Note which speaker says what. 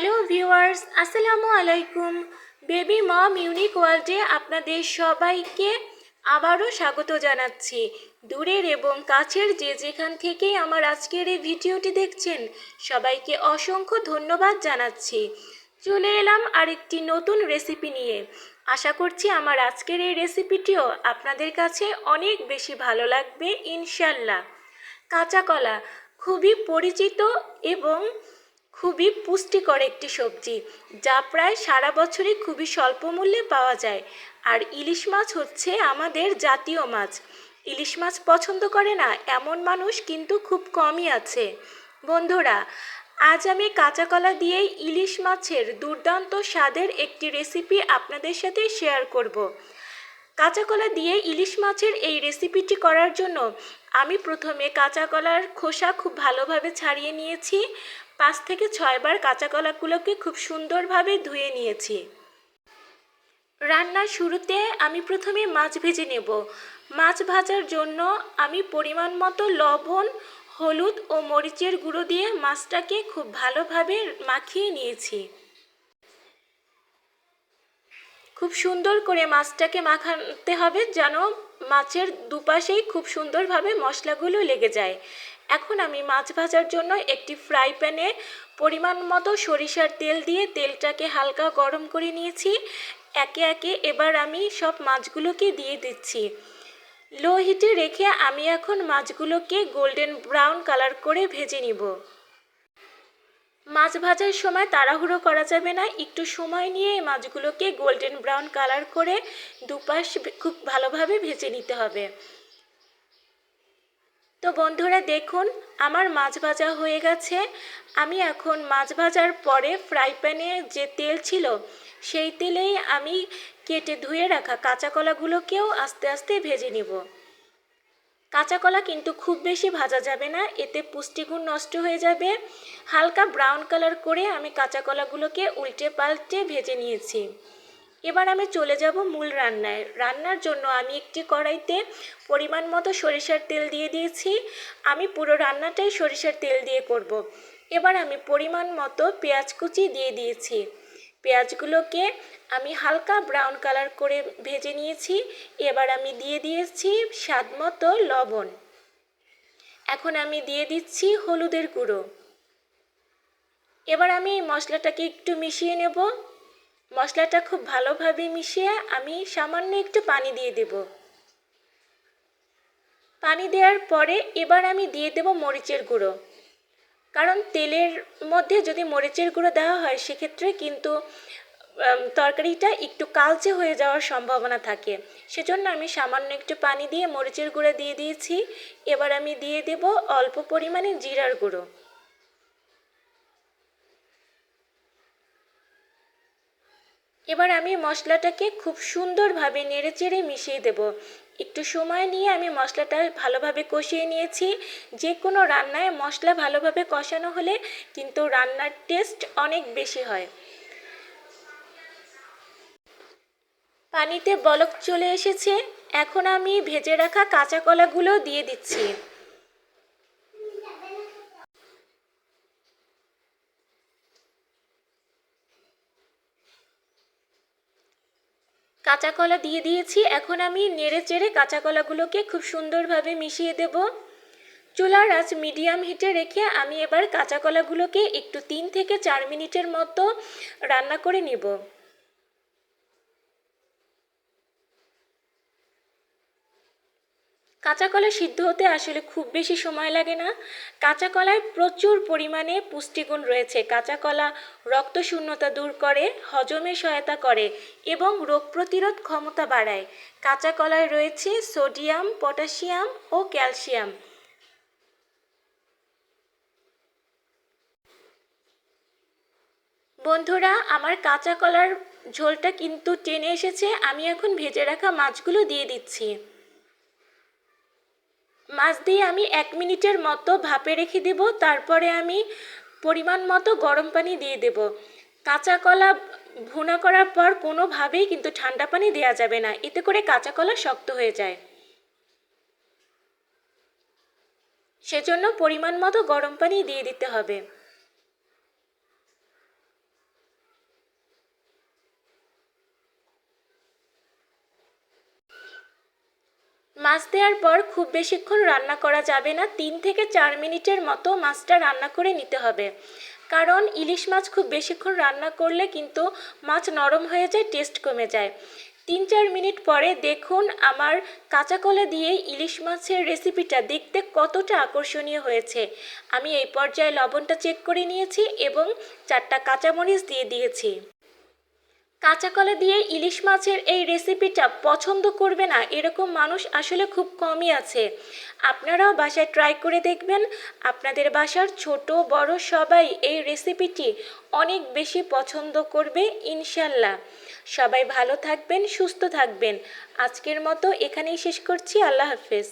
Speaker 1: Hello viewers, আসসালামু আলাইকুম। Baby মম unique ওয়ার্ল্ডে আপনাদের সবাইকে আবারও স্বাগত জানাচ্ছি। দূরের এবং কাছের যে যেখান থেকেই আমার আজকের এই ভিডিওটি দেখছেন, সবাইকে অসংখ্য ধন্যবাদ জানাচ্ছি। চলে এলাম আরেকটি নতুন রেসিপি নিয়ে। আশা করছি আমার আজকের এই রেসিপিটিও আপনাদের কাছে অনেক বেশি ভালো লাগবে, ইনশাল্লাহ। কাঁচা কলা, খুবই পরিচিত এবং খুবই পুষ্টিকর একটি সবজি, যা প্রায় সারা বছরই খুবই স্বল্প মূল্যে পাওয়া যায়। আর ইলিশ মাছ হচ্ছে আমাদের জাতীয় মাছ। ইলিশ মাছ পছন্দ করে না, এমন মানুষ কিন্তু খুব কমই আছে। বন্ধুরা, আজ আমি কাঁচা কলা দিয়ে ইলিশ মাছের দুর্দান্ত স্বাদের একটি রেসিপি আপনাদের সাথে শেয়ার করব। কাঁচা কলা দিয়ে ইলিশ মাছের এই রেসিপিটি করার জন্য আমি প্রথমে কাঁচা কলার খোসা খুব ভালোভাবে ছাড়িয়ে নিয়েছি। পাঁচ থেকে ছয়বার কাঁচা কলাগুলোকে খুব সুন্দরভাবে ধুয়ে নিয়েছি। রান্নার শুরুতে আমি প্রথমে মাছ ভেজে নেব। মাছ ভাজার জন্য আমি পরিমাণ মতো লবণ, হলুদ ও মরিচের গুঁড়ো দিয়ে মাছটাকে খুব ভালোভাবে মাখিয়ে নিয়েছি। খুব সুন্দর করে মাছটাকে মাখাতে হবে যেন মাছের দুপাশেই খুব সুন্দরভাবে মশলাগুলো লেগে যায়। এখন আমি মাছ ভাজার জন্য একটি ফ্রাই প্যানে পরিমাণ মতো সরিষার তেল দিয়ে তেলটাকে হালকা গরম করে নিয়েছি। একে একে এবার আমি সব মাছগুলোকে দিয়ে দিচ্ছি। লো হিটে রেখে আমি এখন মাছগুলোকে গোল্ডেন ব্রাউন কালার করে ভেজে নিব। মাছ ভাজার সময় তাড়াহুড়ো করা যাবে না। একটু সময় নিয়ে এই মাছগুলোকে গোল্ডেন ব্রাউন কালার করে দুপাশ খুব ভালোভাবে ভেজে নিতে হবে। তো বন্ধুরা, দেখুন, আমার মাছ ভাজা হয়ে গেছে। আমি এখন মাছ ভাজার পরে ফ্রাই প্যানে যে তেল ছিল, সেই তেলেই আমি কেটে ধুয়ে রাখা কাঁচা কলাগুলোকেও আস্তে আস্তে ভেজে নিব। কাঁচা কলা কিন্তু খুব বেশি ভাজা যাবে না, এতে পুষ্টিগুণ নষ্ট হয়ে যাবে। হালকা ব্রাউন কালার করে আমি কাঁচা কলাগুলোকে উল্টে পাল্টে ভেজে নিয়েছি। এবার আমি চলে যাব মূল রান্নায়। রান্নার জন্য আমি একটি কড়াইতে পরিমাণ মতো সরিষার তেল দিয়ে দিয়েছি। আমি পুরো রান্নাটাই সরিষার তেল দিয়ে করব। এবার আমি পরিমাণ মতো পেঁয়াজ কুচি দিয়ে দিয়েছি। পেঁয়াজগুলোকে আমি হালকা ব্রাউন কালার করে ভেজে নিয়েছি। এবার আমি দিয়ে দিয়েছি স্বাদ মতো লবণ। এখন আমি দিয়ে দিচ্ছি হলুদের গুঁড়ো। এবার আমি মশলাটাকে একটু মিশিয়ে নেব। মশলাটা খুব ভালোভাবে মিশিয়ে আমি সামান্য একটু পানি দিয়ে দেব। পানি দেওয়ার পরে এবার আমি দিয়ে দেব মরিচের গুঁড়ো। কারণ তেলের মধ্যে যদি মরিচের গুঁড়ো দেওয়া হয়, সেক্ষেত্রে কিন্তু তরকারিটা একটু কালচে হয়ে যাওয়ার সম্ভাবনা থাকে। সেজন্য আমি সামান্য একটু পানি দিয়ে মরিচের গুঁড়ো দিয়ে দিয়েছি। এবার আমি দিয়ে দেব অল্প পরিমাণে জিরার গুঁড়ো। এবার আমি মশলাটাকে খুব সুন্দরভাবে নেড়েচেড়ে মিশিয়ে দেব। একটু সময় নিয়ে আমি মশলাটা ভালোভাবে কষিয়ে নিয়েছি। যে কোনো রান্নায় মশলা ভালোভাবে কষানো হলে কিন্তু রান্নার টেস্ট অনেক বেশি হয়। পানিতে বলক চলে এসেছে। এখন আমি ভেজে রাখা কাঁচা কলাগুলো দিয়ে দিচ্ছি। কাঁচা কলা দিয়ে দিয়েছি, এখন আমি নেড়ে চেড়ে কাঁচা কলাগুলোকে খুব সুন্দরভাবে মিশিয়ে দেব। চুলার আঁচ মিডিয়াম হিটে রেখে আমি এবার কাঁচা কলাগুলোকে একটু তিন থেকে চার মিনিটের মতো রান্না করে নেব। কাঁচা কলা সিদ্ধ হতে আসলে খুব বেশি সময় লাগে না। কাঁচা কলায় প্রচুর পরিমাণে পুষ্টিগুণ রয়েছে। কাঁচা কলা রক্ত শূন্যতা দূর করে, হজমে সহায়তা করে এবং রোগ প্রতিরোধ ক্ষমতা বাড়ায়। কাঁচা কলায় রয়েছে সোডিয়াম, পটাশিয়াম ও ক্যালসিয়াম। বন্ধুরা, আমার কাঁচা কলার ঝোলটা কিন্তু টেনে এসেছে। আমি এখন ভেজে রাখা মাছগুলো দিয়ে দিচ্ছি। মাছ দিয়ে আমি এক মিনিটের মতো ভাপে রেখে দেব, তারপরে আমি পরিমাণ মতো গরম পানি দিয়ে দেব। কাঁচা কলা ভুনা করার পর কোনোভাবেই কিন্তু ঠান্ডা পানি দেওয়া যাবে না, এতে করে কাঁচা কলা শক্ত হয়ে যায়। সেজন্য পরিমাণ মতো গরম পানি দিয়ে দিতে হবে। মাছ দেওয়ার পর খুব বেশিক্ষণ রান্না করা যাবে না, তিন থেকে চার মিনিটের মতো মাছটা রান্না করে নিতে হবে। কারণ ইলিশ মাছ খুব বেশিক্ষণ রান্না করলে কিন্তু মাছ নরম হয়ে যায়, টেস্ট কমে যায়। তিন চার মিনিট পরে দেখুন আমার কাঁচা কলা দিয়ে ইলিশ মাছের রেসিপিটা দেখতে কতটা আকর্ষণীয় হয়েছে। আমি এই পর্যায়ে লবণটা চেক করে নিয়েছি এবং চারটা কাঁচামরিচ দিয়ে দিয়েছি। কাঁচা কলা দিয়ে ইলিশ মাছের এই রেসিপিটা পছন্দ করবে না এরকম মানুষ আসলে খুব কমই আছে। আপনারাও বাসায় ট্রাই করে দেখবেন। আপনাদের বাসার ছোট, বড় সবাই এই রেসিপিটি অনেক বেশি পছন্দ করবে, ইনশাল্লাহ। সবাই ভালো থাকবেন, সুস্থ থাকবেন। আজকের মতো এখানেই শেষ করছি। আল্লাহ হাফেজ।